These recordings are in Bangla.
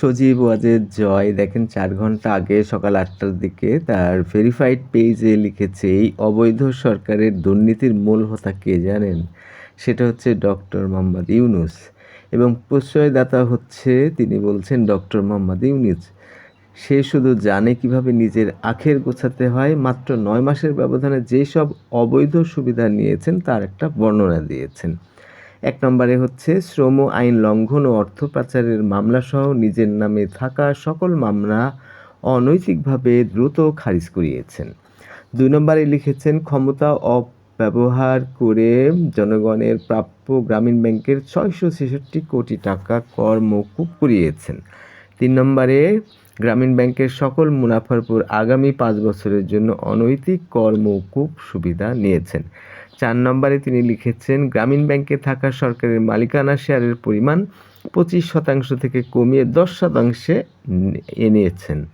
সজীব ওয়াজেদ জয়। দেখেন, চার ঘণ্টা আগে সকাল আটটার দিকে তার ভেরিফাইড পেজে লিখেছে, এই অবৈধ সরকারের দুর্নীতির মূল হোতা কে জানেন? সেটা হচ্ছে ডক্টর মোহাম্মদ ইউনুস। এবং প্রশ্রয়দাতা হচ্ছে, তিনি বলছেন, ডক্টর মোহাম্মদ ইউনুস, সে শুধু জানে কীভাবে নিজের আখের গোছাতে হয়, মাত্র নয় মাসের ব্যবধানে যেসব অবৈধ সুবিধা নিয়েছেন, তার একটা বর্ণনা দিয়েছেন। এক নম্বরে হচ্ছে শ্রম, আইন লঙ্ঘন ও অর্থ পাচারের মামলাসহ নিজের নামে থাকা সকল মামলা অনৈতিকভাবে দ্রুত খারিজ করিয়েছেন। দুই নম্বরে লিখেছেন, ক্ষমতা অপব্যবহার করে জনগণের প্রাপ্য গ্রামীণ ব্যাংকের ছয়শো ছেষট্টি কোটি টাকা কর মৌকুব করিয়েছেন। তিন নম্বরে গ্রামীণ ব্যাংকের সকল মুনাফার উপর আগামী পাঁচ বছরের জন্য অনৈতিক কর সুবিধা নিয়েছেন। চার নম্বরে তিনি লিখেছেন, গ্রামীণ ব্যাংকে থাকা সরকারের মালিকানা শেয়ারের পরিমাণ পঁচিশ শতাংশ থেকে কমিয়ে দশ শতাংশে এনেছেন।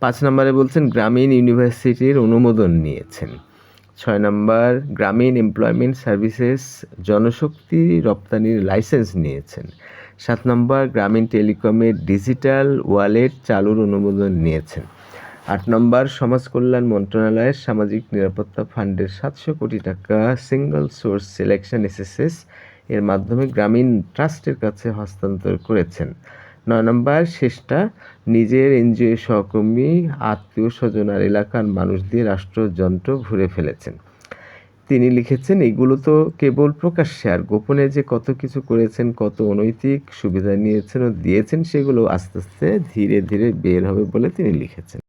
পাঁচ নম্বরে বলছেন, গ্রামীণ ইউনিভার্সিটির অনুমোদন নিয়েছেন। ছয় নম্বর, গ্রামীণ এমপ্লয়মেন্ট সার্ভিসেস জনশক্তি রপ্তানির লাইসেন্স নিয়েছেন। সাত নম্বর গ্রামীণ টেলিকমের ডিজিটাল ওয়ালেট চালুর অনুমোদন নিয়েছেন। আট নম্বর সমাজ কল্যাণ মন্ত্রণালয়ের সামাজিক নিরাপত্তা ফান্ডের সাতশো কোটি টাকা সিঙ্গল সোর্স সিলেকশন এসএসএস এর মাধ্যমে গ্রামীণ ট্রাস্টের কাছে হস্তান্তর করেছেন। নয় নম্বর শেষটা, নিজের এনজিও সহকর্মী আত্মীয় স্বজন আর এলাকার মানুষ দিয়ে রাষ্ট্রযন্ত্র ঘুরে ফেলেছেন। তিনি লিখেছেন, এগুলো তো কেবল প্রকাশ্যে, আর গোপনে যে কত কিছু করেছেন, কত অনৈতিক সুবিধা নিয়েছেন ও দিয়েছেন, সেগুলো আস্তে আস্তে ধীরে ধীরে বের হবে বলে তিনি লিখেছেন।